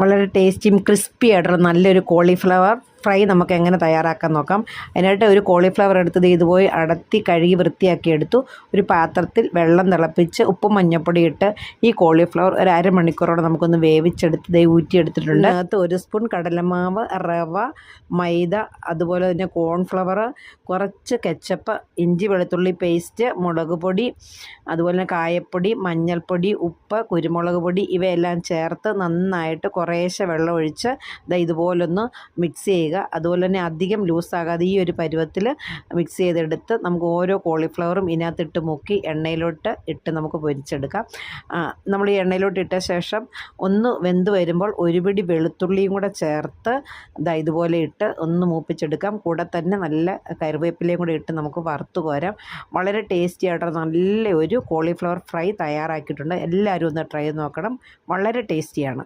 വളരെ ടേസ്റ്റിയും ക്രിസ്പി ആയിട്ടുള്ള നല്ലൊരു കോളിഫ്ലവർ ഫ്രൈ നമുക്ക് എങ്ങനെ തയ്യാറാക്കാൻ നോക്കാം. അതിനായിട്ട് ഒരു കോളിഫ്ലവർ എടുത്തത് ഇതുപോയി അടത്തി കഴുകി വൃത്തിയാക്കി എടുത്തു. ഒരു പാത്രത്തിൽ വെള്ളം തിളപ്പിച്ച് ഉപ്പും മഞ്ഞൾപ്പൊടി ഇട്ട് ഈ കോളിഫ്ലവർ ഒരു അരമണിക്കൂറോടെ നമുക്കൊന്ന് വേവിച്ചെടുത്ത് ദേ ഊറ്റിയെടുത്തിട്ടുണ്ട്. അതിനകത്ത് ഒരു സ്പൂൺ കടലമാവ് റവ മൈദ അതുപോലെ തന്നെ കോൺഫ്ലവർ കുറച്ച് കെച്ചപ്പ് ഇഞ്ചി വെളുത്തുള്ളി പേസ്റ്റ് മുളക് പൊടി അതുപോലെ തന്നെ കായപ്പൊടി മഞ്ഞൾപ്പൊടി ഉപ്പ് കുരുമുളക് പൊടി ഇവയെല്ലാം ചേർത്ത് നന്നായിട്ട് കുറേശ്ശെ വെള്ളം ഒഴിച്ച് ഇതുപോലൊന്ന് മിക്സ് ചെയ്യുക അതുപോലെ തന്നെ അധികം ലൂസാകാതെ ഈ ഒരു പരുവത്തിൽ മിക്സ് ചെയ്തെടുത്ത് നമുക്ക് ഓരോ കോളിഫ്ലവറും ഇതിനകത്തിട്ട് മുക്കി എണ്ണയിലോട്ട് ഇട്ട് നമുക്ക് പൊരിച്ചെടുക്കാം. നമ്മൾ ഈ എണ്ണയിലോട്ട് ഇട്ട ശേഷം ഒന്ന് വെന്ത് വരുമ്പോൾ ഒരു പിടി വെളുത്തുള്ളിയും കൂടെ ചേർത്ത് ഇതാ ഇതുപോലെ ഇട്ട് ഒന്ന് മൂപ്പിച്ചെടുക്കാം. കൂടെ തന്നെ നല്ല കറിവേപ്പിലയും കൂടെ ഇട്ട് നമുക്ക് വറുത്ത് കോരാം. വളരെ ടേസ്റ്റി ആയിട്ട് നല്ല ഒരു കോളിഫ്ലവർ ഫ്രൈ തയ്യാറാക്കിയിട്ടുണ്ട്. എല്ലാവരും ഒന്ന് ട്രൈ നോക്കണം. വളരെ ടേസ്റ്റിയാണ്